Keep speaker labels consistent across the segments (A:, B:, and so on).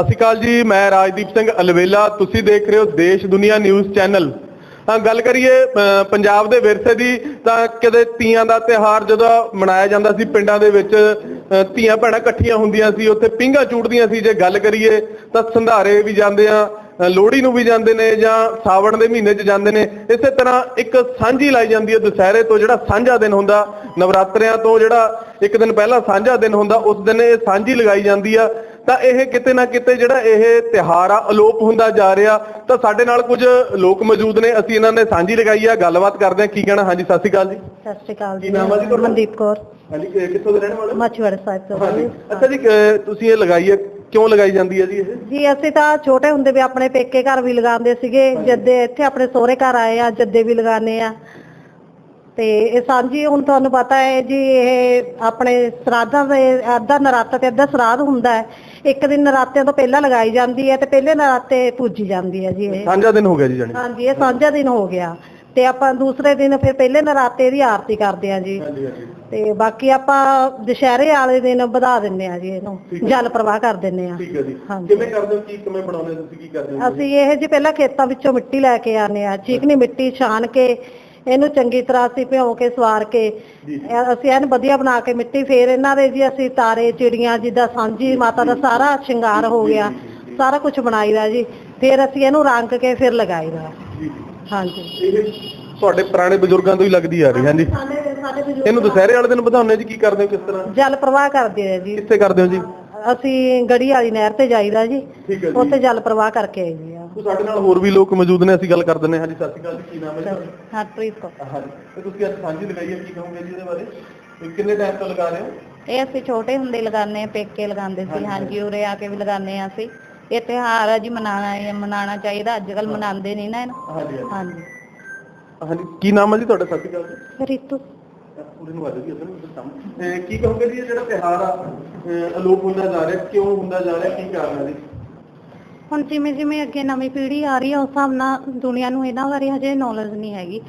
A: ਸਤਿ ਸ਼੍ਰੀ ਅਕਾਲ ਜੀ ਮੈਂ ਰਾਜਦੀਪ ਸਿੰਘ ਅਲਵੇਲਾ ਤੁਸੀਂ ਦੇਖ ਰਹੇ ਹੋ ਦੇਸ਼ ਦੁਨੀਆ ਨਿਊਜ਼ ਚੈਨਲ। ਤਾਂ ਗੱਲ ਕਰੀਏ ਅ, ਪੰਜਾਬ ਦੇ ਵਿਰਸੇ ਦੀ ਤਾਂ ਕਦੇ ਤੀਆਂ ਦਾ ਤਿਹਾਰ ਜਦੋਂ ਮਨਾਇਆ ਜਾਂਦਾ ਸੀ ਪਿੰਡਾਂ ਦੇ ਵਿੱਚ ਅ, ਧੀਆਂ ਭੈਣਾਂ ਇਕੱਠੀਆਂ ਹੁੰਦੀਆਂ ਸੀ ਉੱਥੇ ਪਿੰਗਾ ਚੂੜਦੀਆਂ ਸੀ ਜੇ ਗੱਲ ਕਰੀਏ ਤਾਂ ਸੰਧਾਰੇ ਵੀ ਜਾਂਦੇ ਆ ਲੋਹੜੀ ਨੂੰ ਵੀ ਜਾਂਦੇ ਨੇ ਜਾਂ ਸਾਵਣ ਦੇ ਮਹੀਨੇ 'ਚ ਜਾਂਦੇ ਨੇ ਇਸੇ ਤਰ੍ਹਾਂ ਇੱਕ ਸਾਂਝੀ ਲਾਈ ਜਾਂਦੀ ਹੈ ਦੁਸਹਿਰੇ ਤੋਂ ਜਿਹੜਾ ਸਾਂਝਾ ਦਿਨ ਹੁੰਦਾ ਨਵਰਾਤਰਿਆਂ ਤੋਂ ਜਿਹੜਾ ਇੱਕ ਦਿਨ ਪਹਿਲਾਂ ਸਾਂਝਾ ਦਿਨ ਹੁੰਦਾ ਉਸ ਦਿਨ ਇਹ ਸਾਂਝੀ ਲਗਾਈ ਜਾਂਦੀ ਆ ਤਾਂ ਇਹ ਕਿਤੇ ਨਾ ਕਿਤੇ ਜਿਹੜਾ ਇਹ ਤਿਹਾਰ ਆ ਅਲੋਪ ਹੁੰਦਾ ਜਾ ਰਿਹਾ। ਤਾਂ ਸਾਡੇ ਨਾਲ ਕੁਝ ਲੋਕ ਮੌਜੂਦ ਨੇ ਅਸੀਂ ਇਹਨਾਂ ਨੇ ਸਾਂਝੀ ਲਗਾਈ ਆ ਗੱਲਬਾਤ ਕਰਦੇ ਆ। ਕੀ ਕਹਿਣਾ? ਹਾਂਜੀ ਸਤਿ ਸ਼੍ਰੀ ਅਕਾਲ ਜੀ।
B: ਸਤਿ ਸ਼੍ਰੀ ਅਕਾਲ
A: ਨਾਮ ਆ ਜੀ ਤੁਹਾਡਾ?
B: ਮਨਦੀਪ ਕੌਰ।
A: ਹਾਂਜੀ ਕਿ- ਕਿੱਥੋਂ ਦੇ ਰਹਿਣ ਵਾਲੇ ਹੋ?
B: ਮਾਛੀਵਾੜਾ ਸਾਹਿਬ ਤੋਂ।
A: ਹਾਂਜੀ। ਅੱਛਾ ਜੀ ਅ, ਤੁਸੀਂ ਇਹ ਲਗਾਈ ਹੈ ਕਿਉਂ ਲਗਾਈ ਜਾਂਦੀ ਹੈ ਜੀ ਇਹ?
B: ਜੀ ਅਸੀਂ ਤਾਂ ਛੋਟੇ ਹੁੰਦੇ ਵੀ ਆਪਣੇ ਪੇਕੇ ਘਰ ਵੀ ਲਗਾਉਂਦੇ ਸੀਗੇ। ਜਦੇ ਇੱਥੇ ਆਪਣੇ ਸਹੁਰੇ ਘਰ ਆਏ ਆ ਜਦੇ ਵੀ ਲਗਾਉਂਦੇ ਆ। ਤੇ ਇਹ ਸਾਂਝੀ ਹੁਣ ਤੁਹਾਨੂੰ ਪਤਾ ਹੈ ਜੀ ਇਹ ਆਪਣੇ ਸਰਾਧਾਂ ਦੇ ਅੱਧਾ ਨਰਾਤਾ ਤੇ ਅੱਧਾ ਸਰਾਧ ਹੁੰਦਾ ਹੈ। ਇੱਕ ਦਿਨ ਨਰਾਤਿਆਂ ਤੋਂ ਪਹਿਲਾਂ ਲਗਾਈ ਜਾਂਦੀ ਹੈ ਤੇ ਪਹਿਲੇ ਨਰਾਤੇ ਪੂਜੀ ਜਾਂਦੀ ਹੈ ਜੀ ਇਹ।
A: ਸਾਂਝਾ ਦਿਨ ਹੋ ਗਿਆ ਜੀ ਜਾਣੀ।
B: ਹਾਂਜੀ ਇਹ ਸਾਂਝਾ ਦਿਨ ਹੋ ਗਿਆ। ਤੇ ਆਪਾਂ ਦੂਸਰੇ ਦਿਨ ਫਿਰ ਪਹਿਲੇ ਨਰਾਤੇ ਦੀ ਆਰਤੀ ਕਰਦੇ ਆ ਜੀ। ਤੇ ਬਾਕੀ ਆਪਾਂ ਦੁਸ਼ਹਿਰੇ ਵਾਲੇ ਦਿਨ ਵਧਾ ਦਿੰਨੇ ਆ ਜੀ ਇਹਨੂੰ। ਜਲ ਪ੍ਰਵਾਹ ਕਰ ਦਿੰਨੇ ਆ
A: ਠੀਕ ਹੈ ਜੀ। ਕਿਵੇਂ ਕਰਦੇ ਹੋ? ਕੀ ਕਿਵੇਂ ਬਣਾਉਂਦੇ ਤੁਸੀਂ ਕੀ ਕਰਦੇ ਹੋ?
B: ਅਸੀਂ ਇਹ ਜੀ ਪਹਿਲਾਂ ਖੇਤਾਂ ਵਿੱਚੋਂ ਮਿੱਟੀ ਲੈ ਕੇ ਆਨੇ ਆ ਚੀਕਣੀ ਮਿੱਟੀ ਛਾਣ ਕੇ ਇਹਨੂੰ ਚੰਗੀ ਤਰ੍ਹਾਂ ਅਸੀਂ ਭਿਉਂ ਕੇ ਸਵਾਰ ਕੇ ਇਹ ਅਸੀਂ ਇਹਨੂੰ ਵਧੀਆ ਬਣਾ ਕੇ ਮਿੱਟੀ ਫੇਰ ਇਹਨਾਂ ਦੇ ਜੀ ਅਸੀਂ ਤਾਰੇ ਚਿੜੀਆਂ ਜਿੱਦਾਂ ਸਾਂਝੀ ਮਾਤਾ ਦਾ ਸਾਰਾ ਸ਼ਿੰਗਾਰ ਹੋ ਗਿਆ। ਸਾਰਾ ਕੁਝ ਬਣਾਈਦਾ ਜੀ। ਫੇਰ ਅਸੀਂ ਇਹਨੂੰ ਰੰਗ ਕੇ ਫਿਰ ਲਗਾਈਦਾ। ਹਾਂਜੀ।
A: ਇਹ ਤੁਹਾਡੇ ਪੁਰਾਣੇ ਬਜ਼ੁਰਗਾਂ ਤੋਂ ਹੀ ਲੱਗਦੀ ਆ ਰਹੀ ਹਾਂਜੀ।
B: ਸਾਡੇ ਸਾਡੇ ਬਜ਼ੁਰਗ
A: ਇਹਨੂੰ ਦੁਸਹਿਰੇ ਵਾਲੇ ਦਿਨ ਵਧਾਉਂਦੇ ਜੀ ਕੀ ਕਰਦੇ ਹੋ ਕਿਸ ਤਰ੍ਹਾਂ?
B: ਜਲ ਪ੍ਰਵਾਹ ਕਰਦੇ ਆ ਜੀ।
A: ਕਿੱਥੇ ਕਰਦੇ ਹੋ ਜੀ?
B: ਅਸੀਂ ਗੜੀ ਵਾਲੀ ਨਹਿਰ ਤੇ ਜਾਈਦਾ ਜੀ।
A: ਠੀਕ ਹੈ
B: ਉੱਥੇ ਜਲ ਪ੍ਰਵਾਹ ਕਰਕੇ ਆਈਦੇ ਆ।
A: ਸਾਡੇ ਨਾਲ ਹੋਰ ਵੀ ਲੋਕ ਮੌਜੂਦ ਨੇ ਅਸੀਂ ਗੱਲ ਕਰ ਦਿੰਦੇ ਹਾਂ। ਹਾਂਜੀ ਸਤਿ ਸ਼੍ਰੀ ਅਕਾਲ ਜੀ ਕੀ ਨਾਮ ਹੈ ਜੀ ਤੁਹਾਡਾ?
B: ਹਰਪ੍ਰੀਤ ਕੌਰ।
A: ਹਾਂਜੀ ਤੇ ਤੁਸੀਂ ਅੱਜ ਸਾਂਝੀ ਲਗਾਈ ਹੈ ਕੀ ਕਹੋਗੇ ਜੀ ਇਹਦੇ ਬਾਰੇ? ਇਹ ਕਿੰਨੇ ਟਾਈਮ ਤੋਂ ਲਗਾ ਰਹੇ ਹੋ?
B: ਇਹ ਅਸੀਂ ਛੋਟੇ ਹੁੰਦੇ ਲਗਾਉਂਦੇ ਆ ਪੇਕੇ ਲਗਾਉਂਦੇ ਸੀ। ਹਾਂਜੀ ਉਰੇ ਆ ਕੇ ਵੀ ਲਗਾਉਂਦੇ ਆ ਅਸੀਂ। ਇਹ ਤਿਉਹਾਰ ਆ ਜੀ ਮਨਾਣਾ ਹੈ ਮਨਾਣਾ ਚਾਹੀਦਾ। ਅੱਜ ਕੱਲ ਮਨਾਉਂਦੇ ਨਹੀਂ ਨਾ ਇਹਨੂੰ।
A: ਹਾਂਜੀ ਹਾਂਜੀ।
B: ਹਾਂਜੀ।
A: ਹਾਂਜੀ ਕੀ ਨਾਮ ਹੈ ਜੀ ਤੁਹਾਡਾ? ਸਤਿ ਸ਼੍ਰੀ ਅਕਾਲ ਜੀ।
B: ਰਿਤੂ।
A: ਪੂਰੇ ਨੂੰ ਜੀ ਅਸਲ ਵਿੱਚ ਸਾਹਮਣੇ। ਕੀ ਕਹੋਗੇ ਜੀ ਇਹ ਜਿਹੜਾ ਤਿਹਾਰ ਆ ਅਲੋਪ ਹੁੰਦਾ ਜਾ ਰਿਹਾ ਕਿਉਂ ਹੁੰਦਾ ਜਾ ਰਿਹਾ ਕੀ ਕਾਰਨ ਹੈ ਜੀ?
B: ਹੁਣ ਜਿਵੇਂ ਜਿਵੇਂ ਅੱਗੇ ਨਵੀਂ ਪੀੜ੍ਹੀ ਆ ਰਹੀ ਹੈ ਉਸ ਹਿਸਾਬ ਨਾਲ ਦੁਨੀਆ ਨੂੰ ਇਹਨਾਂ ਬਾਰੇ ਹਜੇ ਨੌਲੇਜ ਨਹੀਂ ਹੈਗੀ।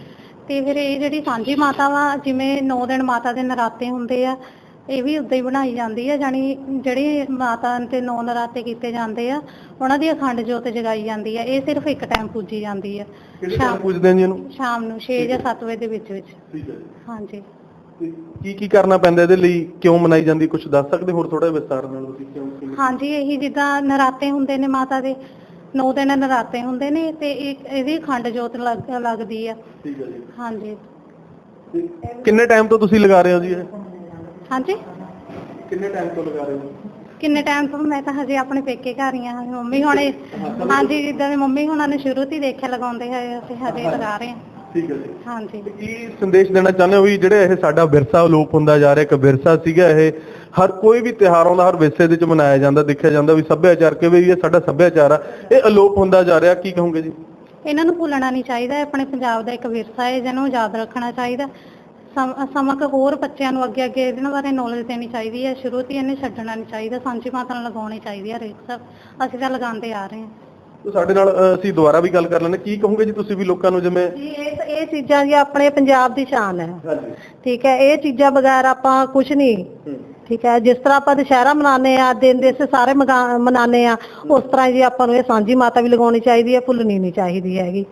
B: ਤੇ ਫਿਰ ਇਹ ਜਿਹੜੀ ਸਾਂਝੀ ਮਾਤਾ ਵਾ ਜਿਵੇਂ 9 ਦਿਨ ਮਾਤਾ ਦੇ ਨਰਾਤੇ ਹੁੰਦੇ ਆ ਇਹ ਵੀ ਉਦਾਂ ਹੀ ਬਣਾਈ ਜਾਂਦੀ ਹੈ ਜਾਨੀ ਜਿਹੜੀ ਮਾਤਾ ਤੇ ਨੌ ਨਰਾਤੇ ਕੀਤੇ ਜਾਂਦੇ ਆ ਉਹਨਾਂ ਦੀ ਅਖੰਡ ਜੋਤ ਜਗਾਈ ਜਾਂਦੀ ਹੈ ਇਹ ਸਿਰਫ ਇੱਕ ਟਾਈਮ ਪੂਜੀ ਜਾਂਦੀ ਹੈ
A: ਪੁੱਜਦੇ ਆ ਜੀ ਇਹਨੂੰ?
B: ਸ਼ਾਮ ਨੂੰ 6 ਜਾਂ 7 ਵਜੇ ਦੇ ਵਿੱਚ ਵਿੱਚ।
A: ਠੀਕ ਹੈ ਜੀ।
B: ਹਾਂਜੀ।
A: ਕੀ ਕੀ ਕਰਨਾ ਪੈਂਦਾ ਇਹਦੇ ਲਈ? ਕਿਉਂ ਮਨਾਈ ਜਾਂਦੀ? ਕੁਝ ਦੱਸ ਸਕਦੇ ਹੋਰ ਥੋੜਾ ਵਿਸਤਾਰ ਨਾਲ ਤੁਸੀਂ ਕਿਉਂ ਕਿਵੇਂ?
B: ਹਾਂਜੀ ਇਹੀ ਜਿੱਦਾਂ ਨਰਾਤੇ ਹੁੰਦੇ ਨੇ ਮਾਤਾ ਦੇ ਨੌ ਦਿਨ ਨਰਾਤੇ ਹੁੰਦੇ ਨੇ ਤੇ ਇਹ- ਇਹਦੀ ਅਖੰਡ ਜੋਤ ਲੱਗ- ਲੱਗਦੀ ਆ।
A: ਠੀਕ ਹੈ ਜੀ।
B: ਹਾਂਜੀ।
A: ਤੇ ਕਿੰਨੇ ਟਾਈਮ ਤੋਂ ਤੁਸੀਂ ਲਗਾ ਰਹੇ ਹੋ ਜੀ ਇਹ?
B: ਹਾਂਜੀ?
A: ਕਿੰਨੇ ਟਾਈਮ ਤੋਂ ਲਗਾ ਰਹੇ ਹੋ?
B: ਕਿੰਨੇ ਟਾਈਮ ਤੋਂ? ਮੈਂ ਤਾਂ ਹਜੇ ਆਪਣੇ ਪੇਕੇ ਘਰ ਹੀ ਆ ਮੰਮੀ ਹੁਣੇ ਹਾਂਜੀ ਜਿੱਦਾਂ ਦੇ ਮੰਮੀ ਹੁਣਾਂ ਨੇ ਸ਼ੁਰੂ ਤੋਂ ਹੀ ਦੇਖਿਆ ਲਗਾਉਂਦੇ ਹੋਏ ਅਸੀਂ ਹਜੇ ਲਗਾ ਰਹੇ ਹਾਂ।
A: ਠੀਕ ਹੈ ਜੀ।
B: ਹਾਂਜੀ।
A: ਕੀ ਸੰਦੇਸ਼ ਦੇਣਾ ਚਾਹੁੰਦੇ ਹੋ ਵੀ ਜਿਹੜੇ ਇਹ ਸਾਡਾ ਵਿਰਸਾ ਅਲੋਪ ਹੁੰਦਾ ਜਾ ਰਿਹਾ ਇੱਕ ਵਿਰਸਾ ਸੀਗਾ ਇਹ ਹਰ ਕੋਈ ਵੀ ਤਿਉਹਾਰ ਆਉਂਦਾ ਹਰ ਵਿਰਸੇ ਦੇ ਵਿੱਚ ਮਨਾਇਆ ਜਾਂਦਾ ਦੇਖਿਆ ਜਾਂਦਾ ਵੀ ਸੱਭਿਆਚਾਰ ਕਿ ਵੀ ਇਹ ਸਾਡਾ ਸੱਭਿਆਚਾਰ ਆ ਇਹ ਅਲੋਪ ਹੁੰਦਾ ਜਾ ਰਿਹਾ ਕੀ ਕਹੋਗੇ ਜੀ?
B: ਇਹਨਾਂ ਨੂੰ ਭੁੱਲਣਾ ਨਹੀਂ ਚਾਹੀਦਾ ਆਪਣੇ ਪੰਜਾਬ ਦਾ ਇੱਕ ਵਿਰਸਾ ਹੈ ਜਿਹਨੂੰ ਯਾਦ ਰੱਖਣਾ ਚਾਹੀਦਾ। ਸਮ- ਸਮਾਂ ਕੁ ਹੋਰ ਬੱਚਿਆਂ ਨੂੰ ਅੱਗੇ ਅੱਗੇ ਇਹਨਾਂ ਬਾਰੇ ਨੌਲੇਜ ਦੇਣੀ ਚਾਹੀਦੀ ਹੈ ਸ਼ੁਰੂ ਤੋਂ ਇਹਨੇ ਛੱਡਣਾ ਨਹੀਂ ਚਾਹੀਦਾ ਸਾਂਝੀ ਮਾਤਾ ਨੂੰ ਲਗਾਉਣੀ ਚਾਹੀਦੀ ਹੈ ਹਰੇਕ ਸਭ ਅਸੀਂ ਤਾਂ ਲਗਾਉਂਦੇ ਆ ਰਹੇ ਹਾਂ।
A: ਤੇ ਸਾਡੇ ਨਾਲ ਅ, ਅਸੀਂ ਦੁਬਾਰਾ ਵੀ ਗੱਲ ਕਰ ਲੈਂਦੇ ਕੀ ਕਹੋਗੇ ਜੀ ਤੁਸੀਂ ਵੀ ਲੋਕਾਂ ਨੂੰ ਜਿਵੇਂ?
B: ਜੀ ਇਹ ਇਹ ਚੀਜ਼ਾਂ ਜੀ ਆਪਣੇ ਪੰਜਾਬ ਦੀ ਸ਼ਾਨ ਹੈ।
A: ਹਾਂਜੀ।
B: ਠੀਕ ਹੈ ਇਹ ਚੀਜ਼ਾਂ ਬਗੈਰ ਆਪਾਂ ਕੁਝ ਨਹੀਂ। ਠੀਕ ਹੈ ਜਿਸ ਤਰ੍ਹਾਂ ਆਪਾਂ ਦੁਸ਼ਹਿਰਾ ਮਨਾਉਂਦੇ ਆ ਦਿਨ ਦੇ ਸੇ ਸਾਰੇ ਮਗਾ- ਮਨਾਉਂਦੇ ਆ ਉਸ ਤਰ੍ਹਾਂ ਜੀ ਆਪਾਂ ਨੂੰ ਇਹ ਸਾਂਝੀ ਮਾਤਾ ਵੀ ਲਗਾਉਣੀ ਚਾਹੀਦੀ ਹੈ ਭੁੱਲਣੀ ਨਹੀਂ ਚਾਹੀਦੀ ਹੈਗੀ।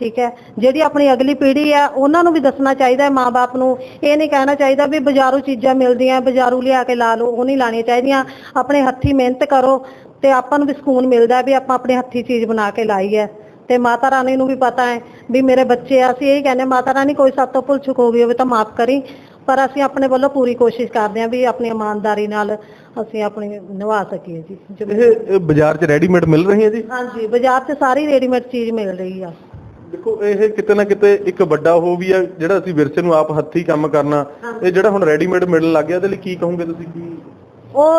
B: ਠੀਕ ਹੈ ਜਿਹੜੀ ਆਪਣੀ ਅਗਲੀ ਪੀੜ੍ਹੀ ਆ ਉਹਨਾਂ ਨੂੰ ਵੀ ਦੱਸਣਾ ਚਾਹੀਦਾ ਹੈ ਮਾਪੇ ਨੂੰ। ਇਹ ਨਹੀਂ ਕਹਿਣਾ ਚਾਹੀਦਾ ਵੀ ਬਾਜ਼ਾਰੂ ਚੀਜ਼ਾਂ ਮਿਲਦੀਆਂ ਬਾਜ਼ਾਰੂ ਲਿਆ ਕੇ ਲਾ ਲਓ ਉਹ ਨਹੀਂ ਲਾਣੀਆਂ ਚਾਹੀਦੀਆਂ। ਆਪਣੇ ਹੱਥੀ ਮਿਹਨਤ ਕਰੋ ਤੇ ਆਪਾਂ ਨੂੰ ਵੀ ਸਕੂਨ ਮਿਲਦਾ ਵੀ ਆਪਾਂ ਆਪਣੇ ਹੱਥੀ ਚੀਜ਼ ਬਣਾ ਕੇ ਲਾਈ ਹੈ। ਤੇ ਮਾਤਾ ਰਾਣੀ ਨੂੰ ਵੀ ਪਤਾ ਹੈ ਵੀ ਮੇਰੇ ਬੱਚੇ ਆ ਅਸੀਂ ਇਹ ਕਹਿੰਦੇ ਮਾਤਾ ਰਾਣੀ ਕੋਈ ਸਾਡੇ ਤੋਂ ਭੁੱਲ ਚੁੱਕ ਹੋ ਗਈ ਹੋਵੇ ਤਾਂ ਮਾਫ ਕਰੀ। ਪਰ ਅਸੀਂ ਆਪਣੇ ਵੱਲੋਂ ਪੂਰੀ ਕੋਸ਼ਿਸ਼ ਕਰਦੇ ਹਾਂ ਵੀ ਆਪਣੀ ਇਮਾਨਦਾਰੀ ਨਾਲ ਅਸੀਂ ਆਪਣੀ ਨਿਭਾ ਸਕੀਏ ਜੀ।
A: ਇਹ ਬਾਜ਼ਾਰ 'ਚ ਰੈਡੀਮੇਡ ਮਿਲ ਰਹੀਆਂ ਜੀ?
B: ਹਾਂਜੀ ਬਾਜ਼ਾਰ 'ਚ ਸਾਰੀ ਰੈਡੀਮੇਡ ਚੀਜ਼ ਮਿਲ ਰਹੀ ਆ।
A: ਦੇਖੋ ਇਹ ਕਿਤੇ ਨਾ ਕਿਤੇ ਇੱਕ ਵੱਡਾ ਉਹ ਵੀ ਆ ਜਿਹੜਾ ਅਸੀਂ ਵਿਰਸੇ ਨੂੰ ਆਪ ਹੱਥੀਂ ਕੰਮ ਕਰਨਾ ਇਹ ਜਿਹੜਾ ਹੁਣ ਰੈਡੀਮੇਡ ਮਿਲਣ ਲੱਗ ਗਿਆ ਇਹਦੇ ਲਈ ਕੀ ਕਹੋਗੇ ਤੁਸੀਂ? ਕੀ
B: ਉਹ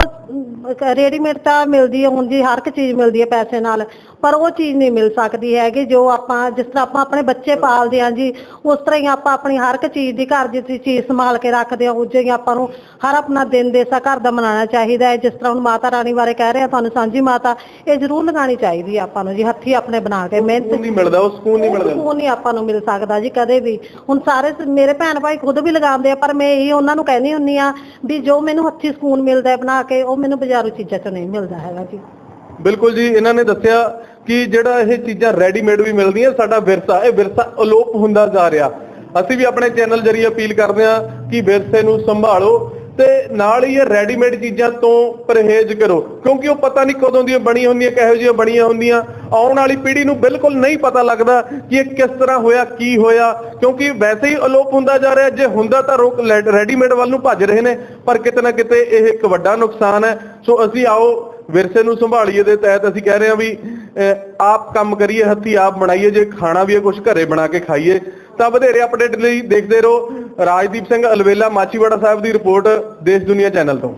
B: ਰੈਡੀਮੇਡ ਤਾਂ ਮਿਲਦੀ ਹੈ ਹੁਣ ਜੀ ਹਰ ਇੱਕ ਚੀਜ਼ ਮਿਲਦੀ ਹੈ ਪੈਸੇ ਨਾਲ ਪਰ ਉਹ ਚੀਜ਼ ਨਹੀਂ ਮਿਲ ਸਕਦੀ ਹੈਗੀ ਜੋ ਆਪਾਂ ਜਿਸ ਤਰ੍ਹਾਂ ਆਪਾਂ ਆਪਣੇ ਬੱਚੇ ਪਾਲਦੇ ਹਾਂ ਜੀ ਉਸ ਤਰ੍ਹਾਂ ਹੀ ਆਪਾਂ ਆਪਣੀ ਹਰ ਇੱਕ ਚੀਜ਼ ਦੀ ਘਰ ਦੀ ਚੀਜ਼ ਸੰਭਾਲ ਕੇ ਰੱਖਦੇ ਹਾਂ ਉਹ ਜਿਹੀ ਆਪਾਂ ਨੂੰ ਹਰ ਆਪਣਾ ਦਿਨ ਦੇਸਾ ਘਰ ਦਾ ਮਨਾਉਣਾ ਚਾਹੀਦਾ ਹੈ ਜਿਸ ਤਰ੍ਹਾਂ ਹੁਣ ਮਾਤਾ ਰਾਣੀ ਬਾਰੇ ਕਹਿ ਰਹੇ ਆ ਤੁਹਾਨੂੰ ਸਾਂਝੀ ਮਾਤਾ ਇਹ ਜ਼ਰੂਰ ਲਗਾਉਣੀ ਚਾਹੀਦੀ ਹੈ ਆਪਾਂ ਨੂੰ ਜੀ ਹੱਥੀ ਆਪਣੇ ਬਣਾ ਕੇ ਮਿਹਨਤ
A: ਸਕੂਨ ਨਹੀਂ ਮਿਲਦਾ ਉਹ ਸਕੂਨ ਨਹੀਂ ਮਿਲਦਾ।
B: ਸਕੂਨ ਨਹੀਂ ਆਪਾਂ ਨੂੰ ਮਿਲ ਸਕਦਾ ਜੀ ਕਦੇ ਵੀ। ਹੁਣ ਸਾਰੇ ਮੇਰੇ ਭੈਣ ਭਾਈ ਖੁਦ ਵੀ ਲਗਾਉਂਦੇ ਆ ਪਰ ਮੈਂ ਇਹ ਉਹਨਾਂ ਨੂੰ ਕਹਿੰਦੀ ਹੁੰਨੀ ਆ ਵੀ ਜੋ ਮੈਨੂੰ ਹੱਥੀ ਸਕੂਨ ਮਿਲਦਾ ਹੈ ਬਣਾ ਕੇ ਉਹ ਮੈਨੂੰ ਬਾਜ਼ਾਰੂ ਚੀਜ਼ਾਂ ਚੋਂ ਨਹੀਂ ਮਿਲਦਾ ਹੈਗਾ ਜੀ।
A: ਬਿਲਕੁਲ ਜੀ, ਇਹਨਾਂ ਨੇ ਦੱਸਿਆ ਕਿ ਜਿਹੜਾ ਇਹ ਚੀਜ਼ਾਂ ਰੈਡੀਮੇਡ ਵੀ ਮਿਲਦੀਆਂ, ਸਾਡਾ ਵਿਰਸਾ, ਇਹ ਵਿਰਸਾ ਅਲੋਪ ਹੁੰਦਾ ਜਾ ਰਿਹਾ। ਅਸੀਂ ਵੀ ਆਪਣੇ ਚੈਨਲ ਜਰੀਏ ਅਪੀਲ ਕਰਦੇ ਹਾਂ ਕਿ ਵਿਰਸੇ ਨੂੰ ਸੰਭਾਲੋ ਤੇ ਨਾਲ ਹੀ ਇਹ ਰੈਡੀਮੇਡ ਚੀਜ਼ਾਂ ਤੋਂ ਪਰਹੇਜ਼ ਕਰੋ। ਕਿਉਂਕਿ ਉਹ ਪਤਾ ਨਹੀਂ ਕਦੋਂ ਦੀਆਂ ਬਣੀਆਂ ਹੁੰਦੀਆਂ ਕਿਹੋ ਜਿਹੀਆਂ ਬਣੀਆਂ ਹੁੰਦੀਆਂ। ਆਉਣ ਵਾਲੀ ਪੀੜ੍ਹੀ ਨੂੰ ਬਿਲਕੁਲ ਨਹੀਂ ਪਤਾ ਲੱਗਦਾ ਕਿ ਇਹ ਕਿਸ ਤਰ੍ਹਾਂ ਹੋਇਆ ਕੀ ਹੋਇਆ। ਕਿਉਂਕਿ ਵੈਸੇ ਹੀ ਅਲੋਪ ਹੁੰਦਾ ਜਾ ਰਿਹਾ ਜੇ ਹੁੰਦਾ ਤਾਂ ਰੋਕ ਰੈਡੀਮੇਡ ਵੱਲ ਨੂੰ ਭੱਜ ਰਹੇ ਨੇ ਪਰ ਕਿਤੇ ਨਾ ਕਿਤੇ ਇਹ ਇੱਕ ਵੱਡਾ ਨੁਕਸਾਨ ਹੈ। ਸੋ ਅਸੀਂ ਆਓ ਵਿਰਸੇ ਨੂੰ ਸੰਭਾਲੀਏ ਦੇ ਤਹਿਤ ਅਸੀਂ ਕਹਿ ਰਹੇ ਹਾਂ ਵੀ ਅਹ, ਆਪ ਕੰਮ ਕਰੀਏ ਹੱਥੀ ਆਪ ਬਣਾਈਏ ਜੇ ਖਾਣਾ ਵੀ ਹੈ ਕੁਝ ਘਰੇ ਬਣਾ ਕੇ ਖਾਈਏ। ਤਾਂ ਵਧੇਰੇ ਅਪਡੇਟ ਲਈ ਦੇਖਦੇ ਰਹੋ। ਰਾਜਦੀਪ ਸਿੰਘ ਅਲਵੇਲਾ ਮਾਚੀਵਾੜਾ ਸਾਹਿਬ ਦੀ ਰਿਪੋਰਟ ਦੇਸ਼ ਦੁਨੀਆ ਚੈਨਲ ਤੋਂ।